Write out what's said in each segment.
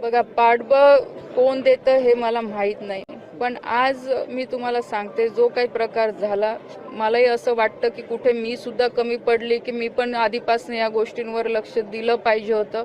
बघा पाठबळ कोण देतं हे मला माहीत नाही. पण आज मी तुम्हाला सांगते जो काही प्रकार झाला मलाही असं वाटतं की कुठे मी सुद्धा कमी पडली की मी पण आधीपासून या गोष्टींवर लक्ष दिलं पाहिजे होतं.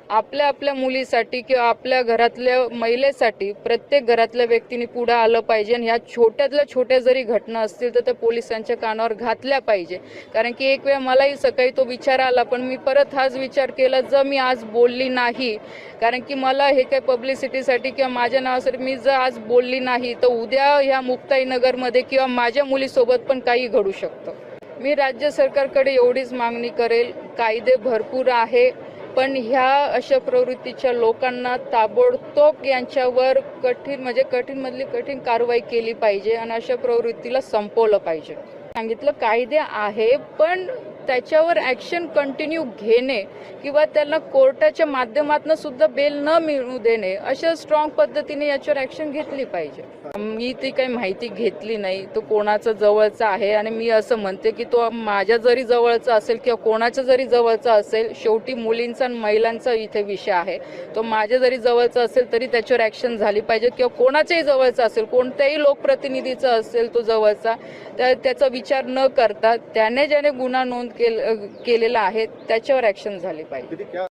आपल्या आपल्या मुलीसाठी किंवा आपल्या घरातल्या महिलेसाठी प्रत्येक घरातल्या व्यक्तीने पुढे आलं पाहिजे आणि ह्या छोट्यातल्या छोट्या जरी घटना असतील तर त्या पोलिसांच्या कानावर घातल्या पाहिजे. कारण की एक वेळ मलाही सकाळी तो विचार आला पण मी परत हाच विचार केला जर मी आज बोलली नाही कारण की मला हे काही पब्लिसिटीसाठी किंवा माझ्या नावासाठी मी जर आज बोलली नाही तर उद्या ह्या मुक्ताईनगरमध्ये किंवा माझ्या मुलीसोबत पण काही घडू शकतं. मी राज्य सरकारकडे एवढीच मागणी करेल कायदे भरपूर आहे. पण ह्या अशा प्रवृत्तीच्या लोकांना ताबडतोब यांच्यावर कठीण म्हणजे कठीण मधली कठीण कारवाई केली पाहिजे आणि अशा प्रवृत्तीला संपवलं पाहिजे. सांगितलं कायदे आहे पण त्याच्यावर ॲक्शन कंटिन्यू घेणे किंवा त्यांना कोर्टाच्या माध्यमातून सुद्धा बेल न मिळू देणे अशा स्ट्रॉंग पद्धतीने याच्यावर ॲक्शन घेतली पाहिजे. मी ती काही माहिती घेतली नाही. तो कोणाचा जवळचा आहे आणि मी असं म्हणते की तो माझ्या जरी जवळचा असेल किंवा कोणाच्या जरी जवळचा असेल शेवटी मुलींचा आणि महिलांचा इथे विषय आहे. तो माझ्या जरी जवळचा असेल तरी त्याच्यावर ॲक्शन झाली पाहिजे किंवा कोणाच्याही जवळचा असेल कोणत्याही लोकप्रतिनिधीचा असेल तो जवळचा त्या त्याचा विचार न करता त्याने ज्याने गुन्हा नोंद केल केलेलं आहे त्याच्यावर ऍक्शन झाली पाहिजे.